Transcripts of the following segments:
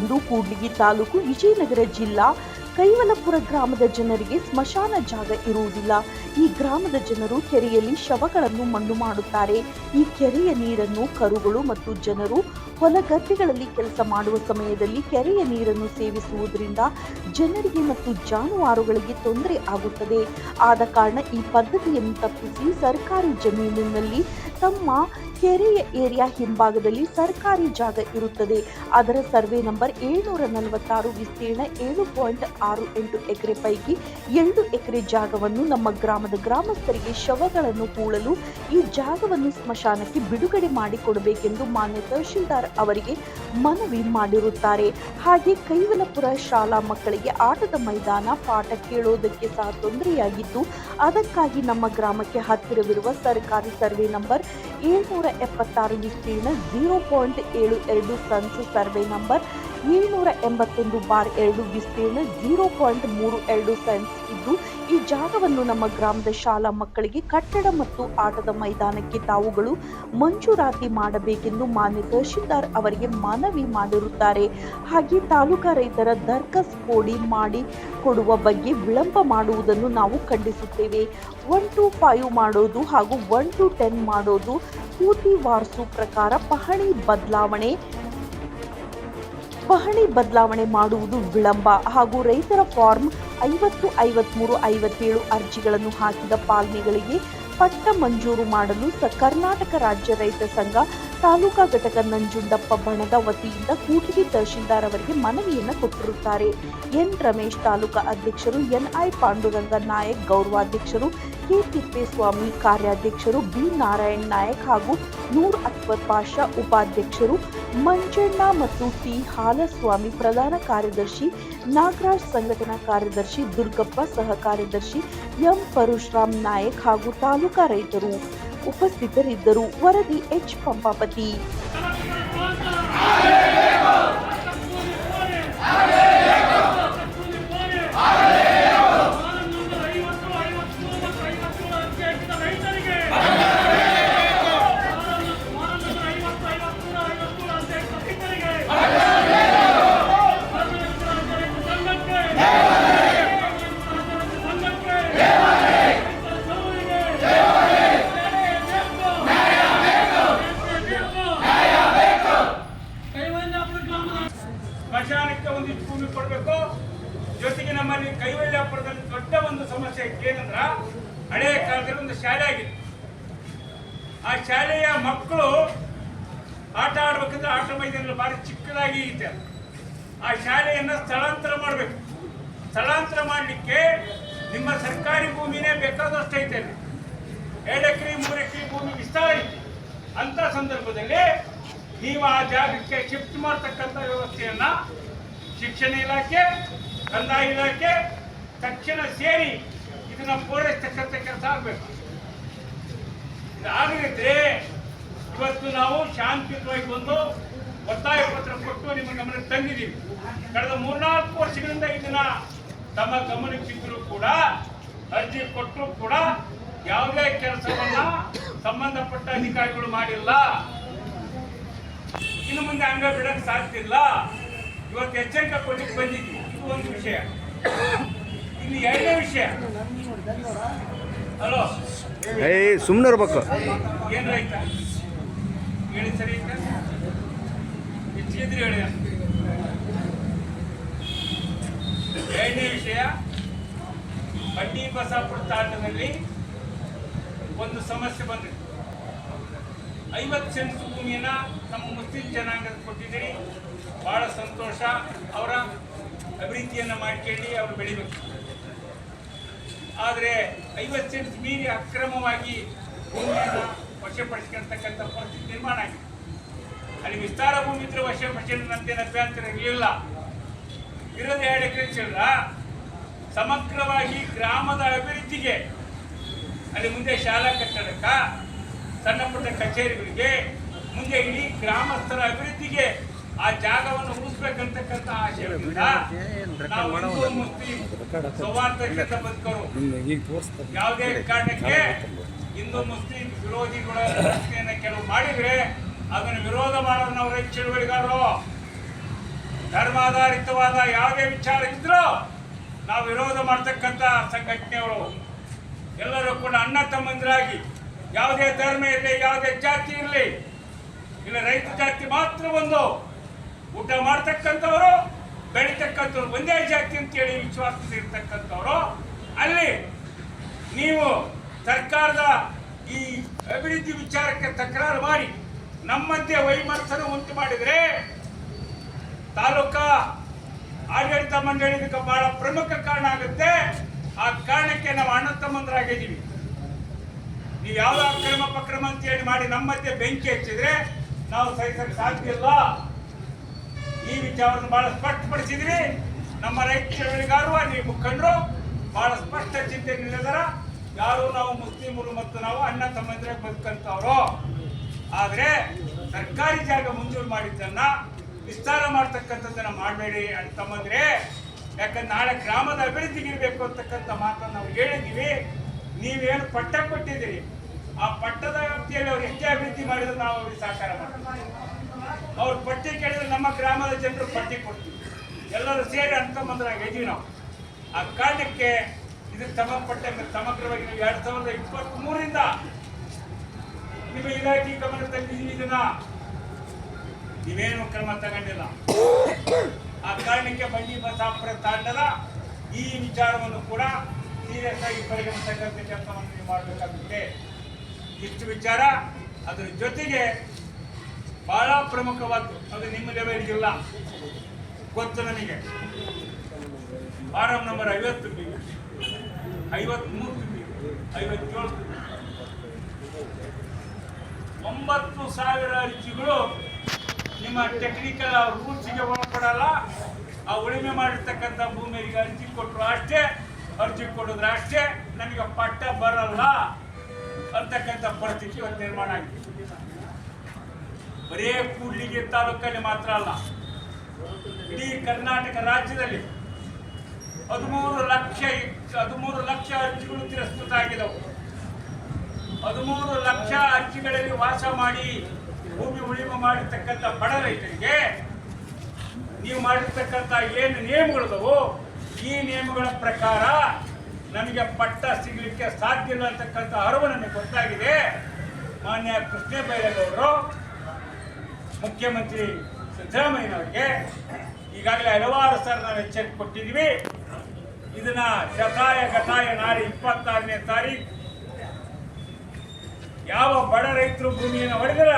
ಈಡೇರಿಸಬೇಕೆಂದು ಕೂಡ್ಲಿಗಿ ತಾಲೂಕು ವಿಜಯನಗರ ಜಿಲ್ಲಾ ಕೈವಲಪುರ ಗ್ರಾಮದ ಜನರಿಗೆ ಸ್ಮಶಾನ ಜಾಗ ಇರುವುದಿಲ್ಲ. ಈ ಗ್ರಾಮದ ಜನರು ಕೆರೆಯಲ್ಲಿ ಶವಗಳನ್ನು ಮಣ್ಣು ಮಾಡುತ್ತಾರೆ. ಈ ಕೆರೆಯ ನೀರನ್ನು ಕರುಗಳು ಮತ್ತು ಜನರು ಹೊಲಗದ್ದೆಗಳಲ್ಲಿ ಕೆಲಸ ಮಾಡುವ ಸಮಯದಲ್ಲಿ ಕೆರೆಯ ನೀರನ್ನು ಸೇವಿಸುವುದರಿಂದ ಜನರಿಗೆ ಮತ್ತು ಜಾನುವಾರುಗಳಿಗೆ ತೊಂದರೆ ಆಗುತ್ತದೆ. ಆದ ಕಾರಣ ಈ ಪದ್ಧತಿಯನ್ನು ತಪ್ಪಿಸಿ ಸರ್ಕಾರಿ ಜಮೀನಿನಲ್ಲಿ ತಮ್ಮ ಕೆರೆಯ ಏರಿಯಾ ಹಿಂಭಾಗದಲ್ಲಿ ಸರ್ಕಾರಿ ಜಾಗ ಇರುತ್ತದೆ. ಅದರ ಸರ್ವೆ ನಂಬರ್ ಏಳ್ನೂರ ನಲವತ್ತಾರು, ವಿಸ್ತೀರ್ಣ ಏಳು ಪಾಯಿಂಟ್ ಆರು ಎಂಟು ಎಕರೆ ಪೈಕಿ ಎರಡು ಎಕರೆ ಜಾಗವನ್ನು ನಮ್ಮ ಗ್ರಾಮದ ಗ್ರಾಮಸ್ಥರಿಗೆ ಶವಗಳನ್ನು ಹೂಳಲು ಈ ಜಾಗವನ್ನು ಸ್ಮಶಾನಕ್ಕೆ ಬಿಡುಗಡೆ ಮಾಡಿಕೊಡಬೇಕೆಂದು ಮಾನ್ಯ ತಹಶೀಲ್ದಾರ್ ಅವರಿಗೆ ಮನವಿ ಮಾಡಿರುತ್ತಾರೆ. ಹಾಗೆ ಕೈವಲಪುರ ಶಾಲಾ ಮಕ್ಕಳಿಗೆ ಆಟದ ಮೈದಾನ ಪಾಠ ಕೇಳೋದಕ್ಕೆ ಸಹ ತೊಂದರೆಯಾಗಿದ್ದು, ಅದಕ್ಕಾಗಿ ನಮ್ಮ ಗ್ರಾಮಕ್ಕೆ ಹತ್ತಿರವಿರುವ ಸರ್ಕಾರಿ ಸರ್ವೆ ನಂಬರ್ ಏಳ್ನೂರ ಎಪ್ಪತ್ತಾರು ವಿಸ್ತೀರ್ಣ ಜೀರೋ ಪಾಯಿಂಟ್ ಏಳು ಎರಡು ಸನ್ಸ್ ಸರ್ವೆ ನಂಬರ್ ಏಳ್ನೂರ ಎಂಬತ್ತೊಂದು ಬಾರ್ ಎರಡು ವಿಸ್ತೀರ್ಣ ಜೀರೋ ಪಾಯಿಂಟ್ ಮೂರು ಎರಡು ಸೆನ್ಸ್ ಇದ್ದು ಈ ಜಾಗವನ್ನು ನಮ್ಮ ಗ್ರಾಮದ ಶಾಲಾ ಮಕ್ಕಳಿಗೆ ಕಟ್ಟಡ ಮತ್ತು ಆಟದ ಮೈದಾನಕ್ಕೆ ತಾವುಗಳು ಮಂಜೂರಾತಿ ಮಾಡಬೇಕೆಂದು ಮಾನ್ಯ ತಹಶೀಲ್ದಾರ್ ಅವರಿಗೆ ಮನವಿ ಮಾಡಿರುತ್ತಾರೆ. ಹಾಗೆ ತಾಲೂಕಾ ರೈತರ ದರ್ಕಸ್ ಕೋಡಿ ಮಾಡಿ ಕೊಡುವ ಬಗ್ಗೆ ವಿಳಂಬ ಮಾಡುವುದನ್ನು ನಾವು ಖಂಡಿಸುತ್ತೇವೆ. ಒನ್ ಟು ಫೈವ್ ಮಾಡೋದು ಹಾಗೂ ಒನ್ ಟು ಟೆನ್ ಮಾಡೋದು ಕೂತಿ ವಾರ್ಸು ಪ್ರಕಾರ ಪಹಣಿ ಬದಲಾವಣೆ ಪಹಣಿ ಬದಲಾವಣೆ ಮಾಡುವುದು ವಿಳಂಬ ಹಾಗೂ ರೈತರ ಫಾರ್ಮ್ ಐವತ್ತು, ಐವತ್ಮೂರು, ಐವತ್ತೇಳು ಅರ್ಜಿಗಳನ್ನು ಹಾಕಿದ ಪಾಲನೆಗಳಿಗೆ ಪಟ್ಟ ಮಂಜೂರು ಮಾಡಲು ಸ ಕರ್ನಾಟಕ ರಾಜ್ಯ ರೈತ ಸಂಘ ತಾಲೂಕಾ ಘಟಕ ನಂಜುಂಡಪ್ಪ ಬಣದ ವತಿಯಿಂದ ಕೂಟಗಿ ತಹಶೀಲ್ದಾರ್ ಅವರಿಗೆ ಮನವಿಯನ್ನು ಕೊಟ್ಟಿರುತ್ತಾರೆ. ಎನ್ ರಮೇಶ್ ತಾಲೂಕಾ ಅಧ್ಯಕ್ಷರು ಎನ್ಐ ಪಾಂಡುರಂಗ ನಾಯಕ್ ಗೌರವಾಧ್ಯಕ್ಷರು ಕೆ ತಿಪ್ಪೇಸ್ವಾಮಿ ಕಾರ್ಯಾಧ್ಯಕ್ಷರು ಬಿ ನಾರಾಯಣ್ ನಾಯಕ್ ಹಾಗೂ ನೂರ್ ಅಕ್ಬರ್ ಪಾಷಾ ಉಪಾಧ್ಯಕ್ಷರು ಮಂಜಣ್ಣ ಮತ್ತು ಟಿ ಹಾಲಸ್ವಾಮಿ ಪ್ರಧಾನ ಕಾರ್ಯದರ್ಶಿ, ನಾಗರಾಜ್ ಸಂಘಟನಾ ಕಾರ್ಯದರ್ಶಿ, ದುರ್ಗಪ್ಪ ಸಹ ಕಾರ್ಯದರ್ಶಿ, ಎಂ ಪರಶುರಾಮ್ ನಾಯಕ್ ಹಾಗೂ ತಾಲೂಕಾ ರೈತರು ಉಪಸ್ಥಿತರಿದ್ದರು. ವರದಿ ಎಚ್ ಪಂಪಾಪತಿ. ಸಮಸ್ಯೆ ಏನಂದ್ರ ಹಳೆಯ ಕಾಲದಲ್ಲಿ ಒಂದು ಶಾಲೆ ಆಗಿತ್ತು. ಆ ಶಾಲೆಯ ಮಕ್ಕಳು ಆಟ ಆಡ್ಬೇಕಂದ್ರೆ ಆಟ ಮೈದಾನ ಭಾರಿ ಚಿಕ್ಕದಾಗಿ ಇದೆ ಆ ಶಾಲೆಯನ್ನ ಸ್ಥಳಾಂತರ ಮಾಡಬೇಕು. ಸ್ಥಳಾಂತರ ಮಾಡಲಿಕ್ಕೆ ನಿಮ್ಮ ಸರ್ಕಾರಿ ಭೂಮಿನೇ ಬೇಕಾದಷ್ಟು ಐತೆ ಅಲ್ಲಿ. ಎರಡು ಭೂಮಿ ವಿಸ್ತಾರ ಐತಿ. ಅಂತ ಸಂದರ್ಭದಲ್ಲಿ ನೀವು ಆ ಜಾಗಕ್ಕೆ ಶಿಫ್ಟ್ ಮಾಡ್ತಕ್ಕಂಥ ವ್ಯವಸ್ಥೆಯನ್ನ ಶಿಕ್ಷಣ ಇಲಾಖೆ, ಕಂದಾಯ ಇಲಾಖೆ ತಕ್ಷಣ ಸೇರಿ ಇದನ್ನ ಪೂರೈಸ್ತಕ್ಕಂಥ ಕೆಲಸ ಆಗಬೇಕು. ಇದಾಗದಿದ್ರೆ ಇವತ್ತು ನಾವು ಶಾಂತಿಯುತವಾಗಿ ಬಂದು ಒತ್ತಾಯ ಪತ್ರ ಕೊಟ್ಟು ನಿಮ್ಮ ಗಮನಕ್ಕೆ ತಂದಿದ್ದೀವಿ. ಕಳೆದ ಮೂರ್ನಾಲ್ಕು ವರ್ಷಗಳಿಂದ ಇದನ್ನ ತಮ್ಮ ಗಮನಕ್ಕಿದ್ದರೂ ಕೂಡ, ಅರ್ಜಿ ಕೊಟ್ಟರು ಕೂಡ ಯಾವುದೇ ಕೆಲಸವನ್ನ ಸಂಬಂಧಪಟ್ಟ ಅಧಿಕಾರಿಗಳು ಮಾಡಿಲ್ಲ. ಇನ್ನು ಮುಂದೆ ಹಂಗ ಬಿಡಕ್ಕೆ ಸಾಧ್ಯ ಇಲ್ಲ. ಇವತ್ತು ಎಚ್ಚರಿಕೆ ಕೊಡಲಿಕ್ಕೆ ಬಂದಿದ್ವಿ ಇದು ಒಂದು ವಿಷಯ. ಎರಡನೇ ವಿಷಯ. ಹಲೋ. ಏಯ್ ಸುಮ್ಮನೆ ಇರ್ಬೇಕು. ಏನು ರೈತ? ಹೇಳಿ ಸರಿ ಹೆಚ್ಚಿಗಿದ್ರಿ ಹೇಳಿ. ಎರಡನೇ ವಿಷಯ ಬಡ್ಡಿ ಬಸಾಪುರ ತಾಂಡದಲ್ಲಿ ಒಂದು ಸಮಸ್ಯೆ ಬಂದಿದೆ. ಐವತ್ತು ಸೆಂಟ್ ಭೂಮಿಯನ್ನ ನಮ್ಮ ಮುಸ್ಲಿಂ ಜನಾಂಗದ ಕೊಟ್ಟಿದ್ದೀರಿ. ಬಹಳ ಸಂತೋಷ. ಅವರ ಅಭಿವೃದ್ಧಿಯನ್ನು ಮಾಡ್ಕೊಂಡು ಅವರು ಬೆಳಿಬೇಕು. ಆದರೆ ಐವತ್ತು ಸೆಂಟ್ ಮೀರಿ ಅಕ್ರಮವಾಗಿ ಭೂಮಿಯನ್ನು ವಶಪಡಿಸ್ಕೊಳ್ತಕ್ಕಂಥ ಪರಿಸ್ಥಿತಿ ನಿರ್ಮಾಣ ಆಗಿದೆ. ಅಲ್ಲಿ ವಿಸ್ತಾರ ಭೂಮಿ ಇದ್ರೆ ವಶಪಡಿಸಿದಂತೇನು ಅಭ್ಯಂತರ ಇರಲಿಲ್ಲ. ಇರೋದು ಎರಡು ಎಕರೆ ಚಿಲ್ಲ ಸಮಗ್ರವಾಗಿ ಗ್ರಾಮದ ಅಭಿವೃದ್ಧಿಗೆ ಅಲ್ಲಿ ಮುಂದೆ ಶಾಲಾ ಕಟ್ಟಡಕ್ಕ, ಸಣ್ಣ ಪುಟ್ಟ ಕಚೇರಿಗಳಿಗೆ, ಮುಂದೆ ಇಡೀ ಗ್ರಾಮಸ್ಥರ ಅಭಿವೃದ್ಧಿಗೆ ಆ ಜಾಗವನ್ನು ಉಳಿಸ್ಬೇಕಂತಕ್ಕಂಥ ಆಶಯದಿಂದ ನಾವು ಹಿಂದೂ ಮುಸ್ಲಿಂ ಬದುಕರು ಯಾವುದೇ ಕಾರಣಕ್ಕೆ ಹಿಂದೂ ಮುಸ್ಲಿಂ ವಿರೋಧಿಗಳ ಪ್ರಶ್ನೆಯನ್ನು ಕೆಲವು ಮಾಡಿದ್ರೆ ಅದನ್ನು ವಿರೋಧ ಮಾಡೋರು ನಾವು ರೈತ ಚಳುವಳಿಗಾರರು. ಧರ್ಮಾಧಾರಿತವಾದ ಯಾವುದೇ ವಿಚಾರ ಇದ್ರೂ ನಾವು ವಿರೋಧ ಮಾಡ್ತಕ್ಕಂಥ ಸಂಘಟನೆಗಳು ಎಲ್ಲರೂ ಕೂಡ ಅಣ್ಣ ತಮ್ಮಂದಿರಾಗಿ ಯಾವುದೇ ಧರ್ಮ ಇರಲಿ ಯಾವುದೇ ಜಾತಿ ಇರಲಿ ಇಲ್ಲ ರೈತ ಜಾತಿ ಮಾತ್ರ ಒಂದು ಊಟ ಮಾಡ್ತಕ್ಕಂಥವ್ರು, ಬೆಳಿತಕ್ಕಂಥವ್ರು, ಒಂದೇ ಜಾತಿ ಅಂತೇಳಿ ವಿಶ್ವಾಸದಲ್ಲಿ ಇರ್ತಕ್ಕಂಥವ್ರು, ಅಲ್ಲಿ ನೀವು ಸರ್ಕಾರದ ಈ ಅಭಿವೃದ್ಧಿ ವಿಚಾರಕ್ಕೆ ತಕರಾರು ಮಾಡಿ, ನಮ್ಮಂತೆ ವೈಮನಸ್ಸನ್ನು ಉಂಟು ಮಾಡಿದರೆ, ತಾಲೂಕಾ ಆಡಳಿತ ಮಂಡಳಿ ಬಹಳ ಪ್ರಮುಖ ಕಾರಣ ಆಗುತ್ತೆ. ಆ ಕಾರಣಕ್ಕೆ ನಾವು ಅಣ್ಣ ತಮ್ಮಂದರಾಗಿದ್ದೀವಿ. ನೀವು ಯಾವ ಅಕ್ರಮ ಪಕ್ರಮ ಅಂತ ಹೇಳಿ ಮಾಡಿ ನಮ್ಮಂತೆ ಬೆಂಕಿ ಹಚ್ಚಿದ್ರೆ ನಾವು ಸಹಿಸಕ್ಕೆ ಸಾಧ್ಯ ಇಲ್ಲ. ಈ ವಿಚಾರವನ್ನು ಬಹಳ ಸ್ಪಷ್ಟಪಡಿಸಿದ್ವಿ ನಮ್ಮ ರೈತ ನೀವು ಅಲ್ಲಿ ಮುಖಂಡರು, ಬಹಳ ಸ್ಪಷ್ಟ ಚಿಂತೆ ನಿಲ್ಲದರ ಯಾರು ನಾವು ಮುಸ್ಲಿಮರು ಮತ್ತು ನಾವು ಅಣ್ಣ ತಮ್ಮಂದ್ರೆ ಬದುಕಂತವ್ರು. ಆದರೆ ಸರ್ಕಾರಿ ಜಾಗ ಮಂಜೂರು ಮಾಡಿದ್ದನ್ನ ವಿಸ್ತಾರ ಮಾಡ್ತಕ್ಕಂಥದ್ದನ್ನ ಮಾಡಬೇಡಿ ಅಣ್ಣ ತಮ್ಮಂದ್ರೆ. ಯಾಕಂದ್ರೆ ನಾಳೆ ಗ್ರಾಮದ ಅಭಿವೃದ್ಧಿಗೆ ಇರಬೇಕು ಅಂತಕ್ಕಂಥ ಮಾತನ್ನು ನಾವು ಹೇಳಿದ್ದೀವಿ. ನೀವೇನು ಪಟ್ಟ ಕೊಟ್ಟಿದ್ದೀರಿ. ಆ ಪಟ್ಟದ ವ್ಯಾಪ್ತಿಯಲ್ಲಿ ಅವ್ರು ಹೆಚ್ಚು ಅಭಿವೃದ್ಧಿ ಮಾಡಿದ್ರು ನಾವು ಅವ್ರಿಗೆ ಸಹಕಾರ ಮಾಡ್ತೀವಿ. ಅವ್ರ ಪಟ್ಟಿ ಕೇಳಿದ್ರೆ ನಮ್ಮ ಗ್ರಾಮದ ಜನರು ಪಟ್ಟಿ ಕೊಡ್ತೀವಿ. ಎಲ್ಲರೂ ಸೇರಿ ಅನ್ಕೊಂಬಂದ್ರಾಗ ಇದೀವಿ ನಾವು. ಆ ಕಾರಣಕ್ಕೆ ಇದಕ್ಕೆ ಸಂಬಂಧಪಟ್ಟ ಸಮಗ್ರವಾಗಿ ನೀವು ಎರಡು ಸಾವಿರದ ಇಪ್ಪತ್ತ್ ಮೂರಿಂದ ನಿಮ್ಮ ಇಲಾಖೆ ಗಮನ ತಂದಿದ್ದೀವಿ ಇದನ್ನ. ನೀವೇನು ಕ್ರಮ ತಗೊಂಡಿಲ್ಲ. ಆ ಕಾರಣಕ್ಕೆ ಬಂಡಿ ಬಸಾಪುರ ತಾಂಡದ ಈ ವಿಚಾರವನ್ನು ಕೂಡ ಸೀರಿಯಸ್ ಆಗಿ ಪರಿಗಣಿಸತಕ್ಕಂಥ ಕೆಲಸವನ್ನು ನೀವು ಮಾಡಬೇಕಾಗುತ್ತೆ. ಇಷ್ಟು ವಿಚಾರ. ಅದರ ಜೊತೆಗೆ ಬಹಳ ಪ್ರಮುಖವಾದ್ದು. ಅದು ನಿಮ್ಮ ಲೆವೆಲ್ಗಿಲ್ಲ ಗೊತ್ತು ನನಗೆ. ಫಾರಂ ನಂಬರ್ ಐವತ್ತು. ಬಿ ಐವತ್ಮೂರು. ಬಿ ಐವತ್ತೇಳು. ಒಂಬತ್ತು ಸಾವಿರ ಅರ್ಜಿಗಳು ನಿಮ್ಮ ಟೆಕ್ನಿಕಲ್ ರೂಲ್ಸ್ಗೆ ಒಳಪಡಲ್ಲ. ಆ ಉಳಿಮೆ ಮಾಡಿರ್ತಕ್ಕಂಥ ಭೂಮಿಯರಿಗೆ ಅರ್ಜಿ ಕೊಟ್ಟರು ಅಷ್ಟೇ. ಅರ್ಜಿ ಕೊಡಿದ್ರೆ ಅಷ್ಟೇ. ನನಗೆ ಪಟ್ಟ ಬರಲ್ಲ ಅಂತಕ್ಕಂಥ ಪರಿಸ್ಥಿತಿ ಇವತ್ತು ನಿರ್ಮಾಣ ಆಗಿದೆ. ಬರೇ ಕೂಡ್ಲಿಗೆ ತಾಲೂಕಲ್ಲಿ ಮಾತ್ರ ಅಲ್ಲ. ಇಡೀ ಕರ್ನಾಟಕ ರಾಜ್ಯದಲ್ಲಿ ಹದಿಮೂರು ಲಕ್ಷ ಹದಿಮೂರು ಲಕ್ಷ ಅರ್ಜಿಗಳು ತಿರಸ್ಕೃತ ಆಗಿದವು. ಹದಿಮೂರು ಲಕ್ಷ ಅರ್ಜಿಗಳಲ್ಲಿ ವಾಸ ಮಾಡಿ ಭೂಮಿ ಉಳಿಮೆ ಮಾಡಿರ್ತಕ್ಕಂಥ ಬಡ ರೈತರಿಗೆ ನೀವು ಮಾಡಿರ್ತಕ್ಕಂಥ ಏನು ನಿಯಮಗಳಿದವು ಈ ನಿಯಮಗಳ ಪ್ರಕಾರ ನಮಗೆ ಪಟ್ಟ ಸಿಗಲಿಕ್ಕೆ ಸಾಧ್ಯ ಇಲ್ಲ ಅಂತಕ್ಕಂಥ ಅರಿವು ನಮಗೆ ಗೊತ್ತಾಗಿದೆ. ಮಾನ್ಯ ಕೃಷ್ಣ ಬೈರೇಗೌಡರು ಮುಖ್ಯಮಂತ್ರಿ ಸಿದ್ದರಾಮಯ್ಯನವರಿಗೆ ಈಗಾಗಲೇ ಹಲವಾರು ಸರ್ ನಾವು ಎಚ್ಚರಿಕೆ ಕೊಟ್ಟಿದ್ದೀವಿ. ಇದನ್ನ ಶತಾಯ ಗತಾಯ ನಾಳೆ ಇಪ್ಪತ್ತಾರನೇ ತಾರೀಕು ಯಾವ ಬಡ ರೈತರು ಭೂಮಿಯನ್ನು ಹೊಡೆದರ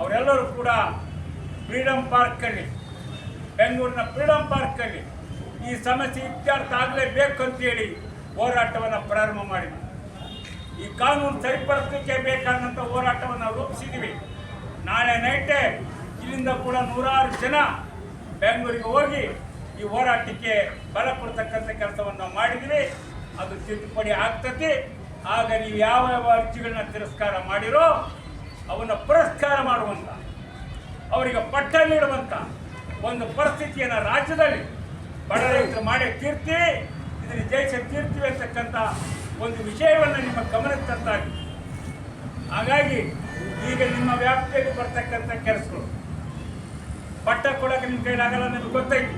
ಅವರೆಲ್ಲರೂ ಕೂಡ ಫ್ರೀಡಂ ಪಾರ್ಕಲ್ಲಿ, ಬೆಂಗಳೂರಿನ ಫ್ರೀಡಂ ಪಾರ್ಕಲ್ಲಿ ಈ ಸಮಸ್ಯೆ ಇತ್ಯರ್ಥ ಆಗಲೇಬೇಕು ಅಂತೇಳಿ ಹೋರಾಟವನ್ನು ಪ್ರಾರಂಭ ಮಾಡಿದ್ವಿ. ಈ ಕಾನೂನು ಸರಿಪಡಿಸಲಿಕ್ಕೆ ಬೇಕಾದಂಥ ಹೋರಾಟವನ್ನು ರೂಪಿಸಿದ್ದೀವಿ. ನಾಳೆ ನೈಟೇ ಇಲ್ಲಿಂದ ಕೂಡ ನೂರಾರು ಜನ ಬೆಂಗಳೂರಿಗೆ ಹೋಗಿ ಈ ಹೋರಾಟಕ್ಕೆ ಬಲ ಕೊಡ್ತಕ್ಕಂಥ ಕೆಲಸವನ್ನು ಅದು ತಿದ್ದುಪಡಿ ಆಗ್ತತಿ. ಆಗ ನೀವು ಯಾವ ಯಾವ ಅರ್ಜಿಗಳನ್ನ ತಿರಸ್ಕಾರ ಮಾಡಿರೋ ಅವನ್ನ ಪುರಸ್ಕಾರ ಮಾಡುವಂತ, ಅವರಿಗೆ ಪಟ್ಟ ನೀಡುವಂತ ಒಂದು ಪರಿಸ್ಥಿತಿಯನ್ನು ರಾಜ್ಯದಲ್ಲಿ ಬಡ ರೈತರು ಮಾಡೇ ತೀರ್ತಿ ಇದನ್ನು ದೇಶ ತೀರ್ತೀವಿ ಅಂತಕ್ಕಂಥ ಒಂದು ವಿಷಯವನ್ನು ನಿಮ್ಮ ಗಮನಕ್ಕೆ ತಂದಾಗಿ. ಹಾಗಾಗಿ ಈಗ ನಿಮ್ಮ ವ್ಯಾಪ್ತಿಯಲ್ಲಿ ಬರ್ತಕ್ಕಂಥ ಕೆಲಸಗಳು. ಪಟ್ಟ ಕೊಡೋಕೆ ನಿಮ್ಮ ಕೈಲಾಗಲ್ಲ ನಿಮಗೆ ಗೊತ್ತೈತಿ.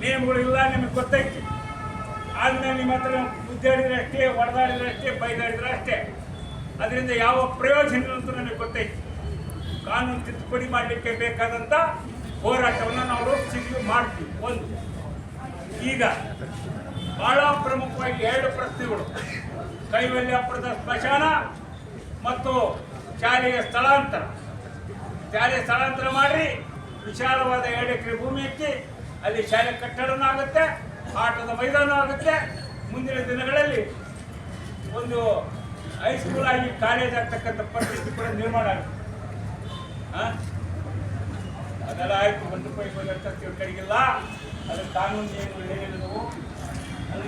ನಿಯಮಗಳು ಇಲ್ಲ ನಿಮಗೆ ಗೊತ್ತೈತಿ. ಆದ್ರೆ ನಿಮ್ಮ ಹತ್ರ ಮುದ್ದಾಡಿದ್ರೆ ಅಷ್ಟೇ, ಹೊಡೆದಾಡಿದ್ರೆ ಅಷ್ಟೇ, ಬೈದಾಡಿದ್ರೆ ಅಷ್ಟೇ. ಅದರಿಂದ ಯಾವ ಪ್ರಯೋಜನ ಅಂತ ನನಗೆ ಗೊತ್ತೈತಿ. ಕಾನೂನು ತಿದ್ದುಪಡಿ ಮಾಡಲಿಕ್ಕೆ ಬೇಕಾದಂಥ ಹೋರಾಟವನ್ನು ನಾವು ರೂಪಿಸಿದ್ವಿ ಮಾಡ್ತೀವಿ. ಒಂದು. ಈಗ ಬಹಳ ಪ್ರಮುಖವಾಗಿ ಎರಡು ಪ್ರಶ್ನೆಗಳು. ಕೈವಲ್ಯಾಪುರದ ಸ್ಮಶಾನ ಮತ್ತು ಶಾಲೆಯ ಸ್ಥಳಾಂತರ. ಶಾಲೆ ಸ್ಥಳಾಂತರ ಮಾಡಿ ವಿಶಾಲವಾದ ಎರಡು ಎಕರೆ ಭೂಮಿ ಇಕ್ಕಿ, ಅಲ್ಲಿ ಶಾಲೆ ಕಟ್ಟಡನೂ ಆಗುತ್ತೆ, ಆಟದ ಮೈದಾನ ಆಗುತ್ತೆ. ಮುಂದಿನ ದಿನಗಳಲ್ಲಿ ಒಂದು ಹೈಸ್ಕೂಲ್ ಆಗಿ ಕಾಲೇಜ್ ಆಗ್ತಕ್ಕಂಥ ಪರಿಸ್ಥಿತಿ ಕೂಡ ನಿರ್ಮಾಣ ಆಗುತ್ತೆ? ಅದೆಲ್ಲ ಆಯಿತು ಒಂದು ರೂಪಾಯಿ ಬಂದಂತ ಕಡೆಗಿಲ್ಲ ಅದು ಕಾನೂನು ಏನು ಹೇಳಿದವು ಅದು.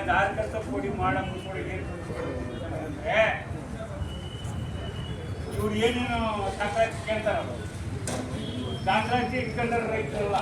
ಹೌದಾ? ಈಗ ಧಾರ್ಕಂತ ಪುಡಿ ಏನು ಇವ್ರು ಏನೇನು ತಕರಾರು ಕೇಳ್ತಾರಲ್ಲ ದಾಖಲಾತಿ ಇಟ್ಕೊಂಡ್ರೆ ರೈತರಲ್ಲ